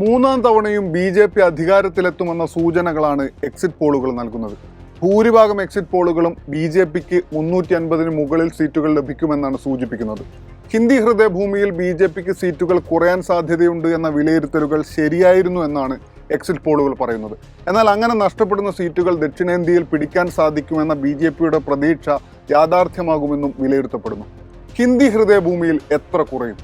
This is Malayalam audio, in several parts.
മൂന്നാം തവണയും ബി ജെ പി അധികാരത്തിലെത്തുമെന്ന സൂചനകളാണ് എക്സിറ്റ് പോളുകൾ നൽകുന്നത്. ഭൂരിഭാഗം എക്സിറ്റ് പോളുകളും ബി ജെ പിക്ക് മുന്നൂറ്റി അൻപതിന് മുകളിൽ സീറ്റുകൾ ലഭിക്കുമെന്നാണ് സൂചിപ്പിക്കുന്നത്. ഹിന്ദി ഹൃദയഭൂമിയിൽ ബി ജെ പിക്ക് സീറ്റുകൾ കുറയാൻ സാധ്യതയുണ്ട് എന്ന വിലയിരുത്തലുകൾ ശരിയായിരുന്നു എന്നാണ് എക്സിറ്റ് പോളുകൾ പറയുന്നത്. എന്നാൽ അങ്ങനെ നഷ്ടപ്പെടുന്ന സീറ്റുകൾ ദക്ഷിണേന്ത്യയിൽ പിടിക്കാൻ സാധിക്കുമെന്ന ബി ജെ പിയുടെ പ്രതീക്ഷ യാഥാർത്ഥ്യമാകുമെന്നും വിലയിരുത്തപ്പെടുന്നു. ഹിന്ദി ഹൃദയഭൂമിയിൽ എത്ര കുറയും?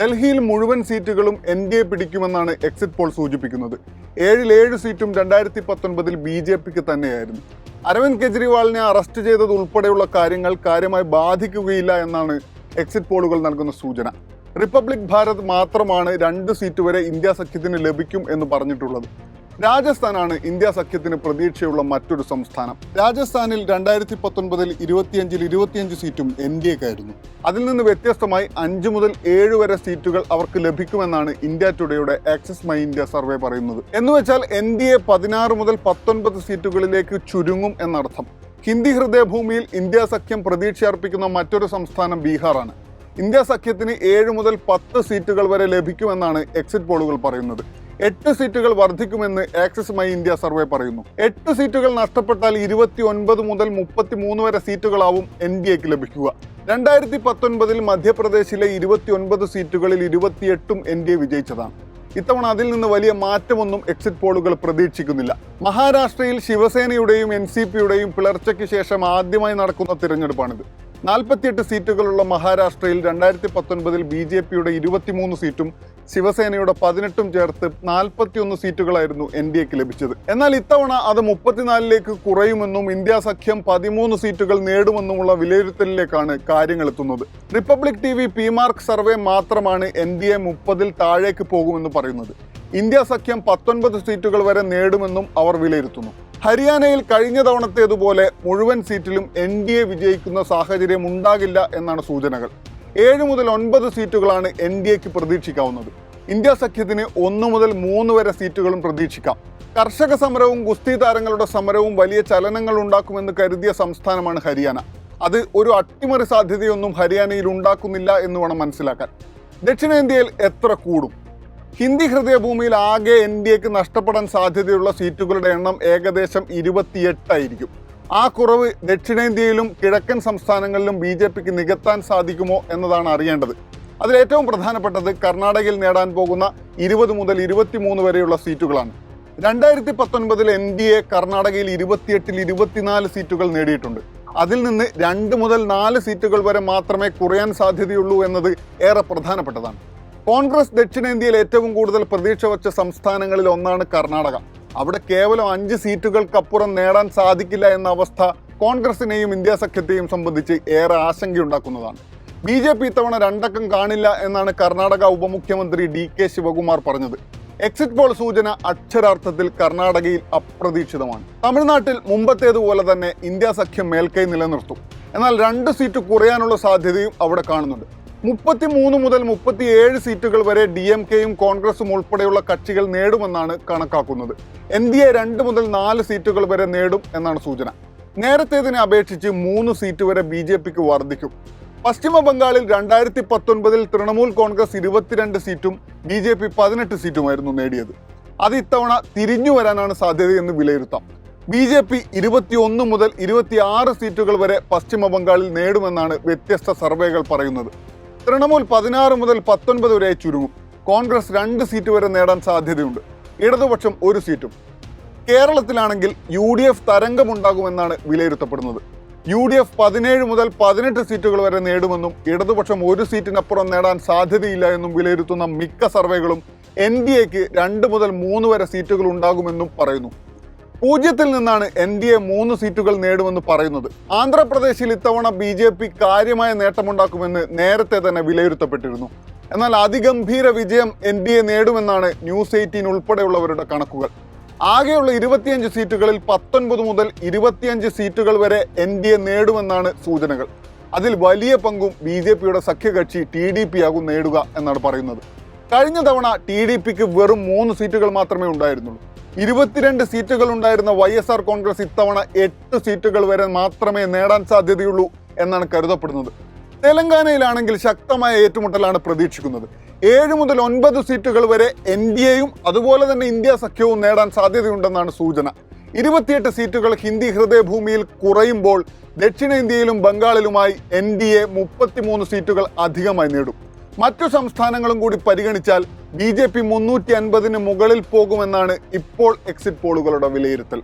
ഡൽഹിയിൽ മുഴുവൻ സീറ്റുകളും എൻ ഡി എ പിടിക്കുമെന്നാണ് എക്സിറ്റ് പോൾ സൂചിപ്പിക്കുന്നത്. ഏഴിൽ ഏഴ് സീറ്റും രണ്ടായിരത്തി പത്തൊൻപതിൽ ബി ജെ പിക്ക് തന്നെയായിരുന്നു. അരവിന്ദ് കെജ്രിവാളിനെ അറസ്റ്റ് ചെയ്തത് ഉൾപ്പെടെയുള്ള കാര്യങ്ങൾ കാര്യമായി ബാധിക്കുകയില്ല എന്നാണ് എക്സിറ്റ് പോളുകൾ നൽകുന്ന സൂചന. റിപ്പബ്ലിക് ഭാരത് മാത്രമാണ് രണ്ട് സീറ്റ് വരെ ഇന്ത്യ സഖ്യത്തിന് ലഭിക്കും എന്ന് പറഞ്ഞിട്ടുള്ളത്. രാജസ്ഥാനാണ് ഇന്ത്യ സഖ്യത്തിന് പ്രതീക്ഷയുള്ള മറ്റൊരു സംസ്ഥാനം. രാജസ്ഥാനിൽ രണ്ടായിരത്തി പത്തൊൻപതിൽ ഇരുപത്തിയഞ്ചിൽ ഇരുപത്തിയഞ്ച് സീറ്റും എൻ ഡി എക്കായിരുന്നു. അതിൽ നിന്ന് വ്യത്യസ്തമായി അഞ്ച് മുതൽ ഏഴ് വരെ സീറ്റുകൾ അവർക്ക് ലഭിക്കുമെന്നാണ് ഇന്ത്യ ടുഡേയുടെ ആക്സസ് മൈ ഇന്ത്യ സർവേ പറയുന്നത്. എന്ന് വെച്ചാൽ എൻ ഡി എ പതിനാറ് മുതൽ പത്തൊൻപത് സീറ്റുകളിലേക്ക് ചുരുങ്ങും എന്നർത്ഥം. ഹിന്ദി ഹൃദയഭൂമിയിൽ ഇന്ത്യ സഖ്യം പ്രതീക്ഷയർപ്പിക്കുന്ന മറ്റൊരു സംസ്ഥാനം ബീഹാറാണ്. ഇന്ത്യ സഖ്യത്തിന് ഏഴ് മുതൽ പത്ത് സീറ്റുകൾ വരെ ലഭിക്കുമെന്നാണ് എക്സിറ്റ് പോളുകൾ പറയുന്നത്. എട്ട് സീറ്റുകൾ വർദ്ധിക്കുമെന്ന് ആക്സിസ് മൈ ഇന്ത്യ സർവേ പറയുന്നു. എട്ട് സീറ്റുകൾ നഷ്ടപ്പെട്ടാൽ ഇരുപത്തി ഒൻപത് മുതൽ മുപ്പത്തി മൂന്ന് വരെ സീറ്റുകളാവും എൻ ഡി എക്ക് ലഭിക്കുക. രണ്ടായിരത്തി പത്തൊൻപതിൽ മധ്യപ്രദേശിലെ ഇരുപത്തി ഒൻപത് സീറ്റുകളിൽ ഇരുപത്തിയെട്ടും എൻ ഡി എ വിജയിച്ചതാണ്. ഇത്തവണ അതിൽ നിന്ന് വലിയ മാറ്റമൊന്നും എക്സിറ്റ് പോളുകൾ പ്രതീക്ഷിക്കുന്നില്ല. മഹാരാഷ്ട്രയിൽ ശിവസേനയുടെയും എൻ സി പിയുടെയും പിളർച്ചയ്ക്ക് ശേഷം ആദ്യമായി നടക്കുന്ന തിരഞ്ഞെടുപ്പാണിത്. നാൽപ്പത്തിയെട്ട് സീറ്റുകളുള്ള മഹാരാഷ്ട്രയിൽ രണ്ടായിരത്തി പത്തൊൻപതിൽ ബി ജെ പിയുടെ ഇരുപത്തിമൂന്ന് സീറ്റും ശിവസേനയുടെ പതിനെട്ടും ചേർത്ത് നാൽപ്പത്തിയൊന്ന് സീറ്റുകളായിരുന്നു എൻ ഡി എക്ക് ലഭിച്ചത്. എന്നാൽ ഇത്തവണ അത് മുപ്പത്തിനാലിലേക്ക് കുറയുമെന്നും ഇന്ത്യ സഖ്യം പതിമൂന്ന് സീറ്റുകൾ നേടുമെന്നുമുള്ള വിലയിരുത്തലിലേക്കാണ് കാര്യങ്ങൾ എത്തുന്നത് Republic T V P Marq survey മാത്രമാണ് എൻ ഡി എ മുപ്പതിൽ താഴേക്ക് പോകുമെന്ന് പറയുന്നത്. ഇന്ത്യ സഖ്യം പത്തൊൻപത് സീറ്റുകൾ വരെ നേടുമെന്നും അവർ വിലയിരുത്തുന്നു. ഹരിയാനയിൽ കഴിഞ്ഞ തവണത്തേതുപോലെ മുഴുവൻ സീറ്റിലും എൻ ഡി എ വിജയിക്കുന്ന സാഹചര്യം ഉണ്ടാകില്ല എന്നാണ് സൂചനകൾ. ഏഴ് മുതൽ ഒൻപത് സീറ്റുകളാണ് എൻ ഡി എക്ക് പ്രതീക്ഷിക്കാവുന്നത്. ഇന്ത്യ സഖ്യത്തിന് ഒന്ന് മുതൽ മൂന്ന് വരെ സീറ്റുകളും പ്രതീക്ഷിക്കാം. കർഷക സമരവും ഗുസ്തി താരങ്ങളുടെ സമരവും വലിയ ചലനങ്ങൾ ഉണ്ടാക്കുമെന്ന് കരുതിയ സംസ്ഥാനമാണ് ഹരിയാന. അത് ഒരു അട്ടിമറി സാധ്യതയൊന്നും ഹരിയാനയിൽ ഉണ്ടാക്കുന്നില്ല എന്ന് വേണം മനസ്സിലാക്കാൻ. ദക്ഷിണേന്ത്യയിൽ എത്ര കൂടും? ഹിന്ദി ഹൃദയഭൂമിയിൽ ആകെ എൻ ഡി എക്ക് നഷ്ടപ്പെടാൻ സാധ്യതയുള്ള സീറ്റുകളുടെ എണ്ണം ഏകദേശം ഇരുപത്തിയെട്ടായിരിക്കും. ആ കുറവ് ദക്ഷിണേന്ത്യയിലും കിഴക്കൻ സംസ്ഥാനങ്ങളിലും ബി ജെ പിക്ക് നികത്താൻ സാധിക്കുമോ എന്നതാണ് അറിയേണ്ടത്. അതിലേറ്റവും പ്രധാനപ്പെട്ടത് കർണാടകയിൽ നേടാൻ പോകുന്ന ഇരുപത് മുതൽ ഇരുപത്തിമൂന്ന് വരെയുള്ള സീറ്റുകളാണ്. രണ്ടായിരത്തി പത്തൊൻപതിൽ എൻ ഡി എ കർണാടകയിൽ ഇരുപത്തിയെട്ടിൽ ഇരുപത്തിനാല് സീറ്റുകൾ നേടിയിട്ടുണ്ട്. അതിൽ നിന്ന് രണ്ട് മുതൽ നാല് സീറ്റുകൾ വരെ മാത്രമേ കുറയാൻ സാധ്യതയുള്ളൂ എന്നത് ഏറെ പ്രധാനപ്പെട്ടതാണ്. കോൺഗ്രസ് ദക്ഷിണേന്ത്യയിൽ ഏറ്റവും കൂടുതൽ പ്രതീക്ഷ വച്ച സംസ്ഥാനങ്ങളിൽ ഒന്നാണ് കർണാടക. അവിടെ കേവലം അഞ്ച് സീറ്റുകൾക്കപ്പുറം നേടാൻ സാധിക്കില്ല എന്ന അവസ്ഥ കോൺഗ്രസിനെയും ഇന്ത്യ സഖ്യത്തെയും സംബന്ധിച്ച് ഏറെ ആശങ്കയുണ്ടാക്കുന്നതാണ്. ബി ജെ പി ഇത്തവണ രണ്ടക്കം കാണില്ല എന്നാണ് കർണാടക ഉപമുഖ്യമന്ത്രി ഡി കെ ശിവകുമാർ പറഞ്ഞത്. എക്സിറ്റ് പോൾ സൂചന അക്ഷരാർത്ഥത്തിൽ കർണാടകയിൽ അപ്രതീക്ഷിതമാണ്. തമിഴ്നാട്ടിൽ മുമ്പത്തേതുപോലെ തന്നെ ഇന്ത്യ സഖ്യം മേൽക്കൈ നിലനിർത്തും. എന്നാൽ രണ്ട് സീറ്റ് കുറയാനുള്ള സാധ്യതയും അവിടെ കാണുന്നുണ്ട്. മുപ്പത്തിമൂന്ന് മുതൽ മുപ്പത്തിയേഴ് സീറ്റുകൾ വരെ ഡി എം കെയും കോൺഗ്രസും ഉൾപ്പെടെയുള്ള കക്ഷികൾ നേടുമെന്നാണ് കണക്കാക്കുന്നത്. എൻ ഡി എ രണ്ട് മുതൽ നാല് സീറ്റുകൾ വരെ നേടും എന്നാണ് സൂചന. നേരത്തേതിനെ അപേക്ഷിച്ച് മൂന്ന് സീറ്റ് വരെ ബി ജെ പിക്ക് വർദ്ധിക്കും പശ്ചിമ ബംഗാളിൽ രണ്ടായിരത്തി പത്തൊൻപതിൽ തൃണമൂൽ കോൺഗ്രസ് ഇരുപത്തിരണ്ട് സീറ്റും ബി ജെ പി പതിനെട്ട് സീറ്റുമായിരുന്നു നേടിയത്. അത് ഇത്തവണ തിരിഞ്ഞു വരാനാണ് സാധ്യതയെന്ന് വിലയിരുത്താം. ബി ജെ പി ഇരുപത്തിയൊന്ന് മുതൽ ഇരുപത്തിയാറ് സീറ്റുകൾ വരെ പശ്ചിമ ബംഗാളിൽ നേടുമെന്നാണ് വ്യത്യസ്ത സർവേകൾ പറയുന്നത്. തൃണമൂൽ പതിനാറ് മുതൽ പത്തൊൻപത് വരെ ചുരുങ്ങും. കോൺഗ്രസ് രണ്ട് സീറ്റ് വരെ നേടാൻ സാധ്യതയുണ്ട്. ഇടതുപക്ഷം ഒരു സീറ്റും. കേരളത്തിലാണെങ്കിൽ യു ഡി എഫ് തരംഗമുണ്ടാകുമെന്നാണ് വിലയിരുത്തപ്പെടുന്നത്. യു ഡി എഫ് പതിനേഴ് മുതൽ പതിനെട്ട് സീറ്റുകൾ വരെ നേടുമെന്നും ഇടതുപക്ഷം ഒരു സീറ്റിനപ്പുറം നേടാൻ സാധ്യതയില്ല എന്നും വിലയിരുത്തുന്ന മിക്ക സർവേകളും എൻ ഡി എക്ക് രണ്ട് മുതൽ മൂന്ന് വരെ സീറ്റുകൾ ഉണ്ടാകുമെന്നും പറയുന്നു. പൂജ്യത്തിൽ നിന്നാണ് എൻ ഡി എ മൂന്ന് സീറ്റുകൾ നേടുമെന്ന് പറയുന്നത്. ആന്ധ്രാപ്രദേശിൽ ഇത്തവണ ബി ജെ പി കാര്യമായ നേട്ടമുണ്ടാക്കുമെന്ന് നേരത്തെ തന്നെ വിലയിരുത്തപ്പെട്ടിരുന്നു. എന്നാൽ അതിഗംഭീര വിജയം എൻ ഡി എ നേടുമെന്നാണ് ന്യൂസ് എയ്റ്റീൻ ഉൾപ്പെടെയുള്ളവരുടെ കണക്കുകൾ. ആകെയുള്ള ഇരുപത്തിയഞ്ച് സീറ്റുകളിൽ പത്തൊൻപത് മുതൽ ഇരുപത്തിയഞ്ച് സീറ്റുകൾ വരെ എൻ ഡി എ നേടുമെന്നാണ് സൂചനകൾ. അതിൽ വലിയ പങ്കും ബി ജെ പിയുടെ സഖ്യകക്ഷി ടി ഡി പി ആകും നേടുക എന്നാണ് പറയുന്നത്. കഴിഞ്ഞ തവണ ടി ഡി പിക്ക് വെറും മൂന്ന് സീറ്റുകൾ മാത്രമേ ഉണ്ടായിരുന്നുള്ളൂ. ഇരുപത്തിരണ്ട് സീറ്റുകൾ ഉണ്ടായിരുന്ന വൈ എസ് ആർ കോൺഗ്രസ് ഇത്തവണ എട്ട് സീറ്റുകൾ വരെ മാത്രമേ നേടാൻ സാധ്യതയുള്ളൂ എന്നാണ് കരുതപ്പെടുന്നത്. തെലങ്കാനയിലാണെങ്കിൽ ശക്തമായ ഏറ്റുമുട്ടലാണ് പ്രതീക്ഷിക്കുന്നത്. ഏഴ് മുതൽ ഒൻപത് സീറ്റുകൾ വരെ എൻ ഡി എയും അതുപോലെ തന്നെ ഇന്ത്യ സഖ്യവും നേടാൻ സാധ്യതയുണ്ടെന്നാണ് സൂചന. ഇരുപത്തിയെട്ട് സീറ്റുകൾ ഹിന്ദി ഹൃദയഭൂമിയിൽ കുറയുമ്പോൾ ദക്ഷിണേന്ത്യയിലും ബംഗാളിലുമായി എൻ ഡി എ മുപ്പത്തിമൂന്ന് സീറ്റുകൾ അധികമായി നേടും. മറ്റു സംസ്ഥാനങ്ങളും കൂടി പരിഗണിച്ചാൽ ബി ജെ പി മുന്നൂറ്റി അൻപതിന് മുകളിൽ പോകുമെന്നാണ് ഇപ്പോൾ എക്സിറ്റ് പോളുകളുടെ വിലയിരുത്തൽ.